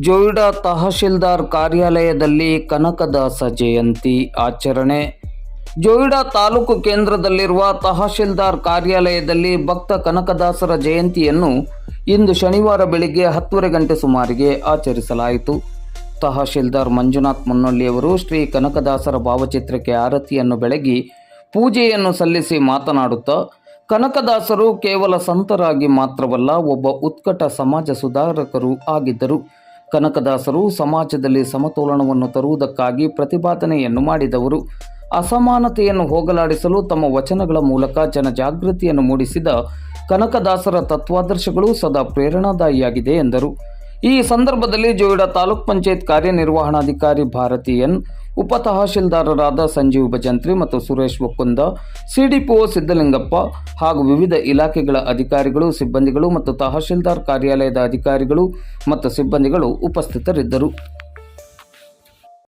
ಜೋಯಿಡಾ ತಹಶೀಲ್ದಾರ್ ಕಾರ್ಯಾಲಯದಲ್ಲಿ ಕನಕದಾಸ ಜಯಂತಿ ಆಚರಣೆ. ಜೋಯಿಡಾ ತಾಲೂಕು ಕೇಂದ್ರದಲ್ಲಿರುವ ತಹಶೀಲ್ದಾರ್ ಕಾರ್ಯಾಲಯದಲ್ಲಿ ಭಕ್ತ ಕನಕದಾಸರ ಜಯಂತಿಯನ್ನು ಇಂದು ಶನಿವಾರ ಬೆಳಿಗ್ಗೆ ಹತ್ತುವರೆ ಗಂಟೆ ಸುಮಾರಿಗೆ ಆಚರಿಸಲಾಯಿತು. ತಹಶೀಲ್ದಾರ್ ಮಂಜುನಾಥ್ ಮುನ್ನೊಳ್ಳಿಯವರು ಶ್ರೀ ಕನಕದಾಸರ ಭಾವಚಿತ್ರಕ್ಕೆ ಆರತಿಯನ್ನು ಬೆಳಗಿ ಪೂಜೆಯನ್ನು ಸಲ್ಲಿಸಿ ಮಾತನಾಡುತ್ತಾ, ಕನಕದಾಸರು ಕೇವಲ ಸಂತರಾಗಿ ಮಾತ್ರವಲ್ಲ, ಒಬ್ಬ ಉತ್ಕಟ ಸಮಾಜ ಸುಧಾರಕರು ಆಗಿದ್ದರು. ಕನಕದಾಸರು ಸಮಾಜದಲ್ಲಿ ಸಮತೋಲನವನ್ನು ತರುವುದಕ್ಕಾಗಿ ಪ್ರತಿಪಾದನೆಯನ್ನು ಮಾಡಿದವರು. ಅಸಮಾನತೆಯನ್ನು ಹೋಗಲಾಡಿಸಲು ತಮ್ಮ ವಚನಗಳ ಮೂಲಕ ಜನಜಾಗೃತಿಯನ್ನು ಮೂಡಿಸಿದ ಕನಕದಾಸರ ತತ್ವಾದರ್ಶಗಳು ಸದಾ ಪ್ರೇರಣಾದಾಯಿಯಾಗಿದೆ ಎಂದರು. ಈ ಸಂದರ್ಭದಲ್ಲಿ ಜೋಯಿಡಾ ತಾಲೂಕ್ ಪಂಚಾಯತ್ ಕಾರ್ಯನಿರ್ವಹಣಾಧಿಕಾರಿ ಭಾರತಿ ಎನ್ ಉಪ ತಹಶೀಲ್ದಾರರಾದ ಸಂಜೀವ್ ಭಜಂತ್ರಿ ಮತ್ತು ಸುರೇಶ್ ಒಕ್ಕುಂದ ಸಿಡಿಪಿಒ ಸಿದ್ದಲಿಂಗಪ್ಪ ಹಾಗೂ ವಿವಿಧ ಇಲಾಖೆಗಳ ಅಧಿಕಾರಿಗಳು, ಸಿಬ್ಬಂದಿಗಳು ಮತ್ತು ತಹಶೀಲ್ದಾರ್ ಕಾರ್ಯಾಲಯದ ಅಧಿಕಾರಿಗಳು ಮತ್ತು ಸಿಬ್ಬಂದಿಗಳು ಉಪಸ್ಥಿತರಿದ್ದರು.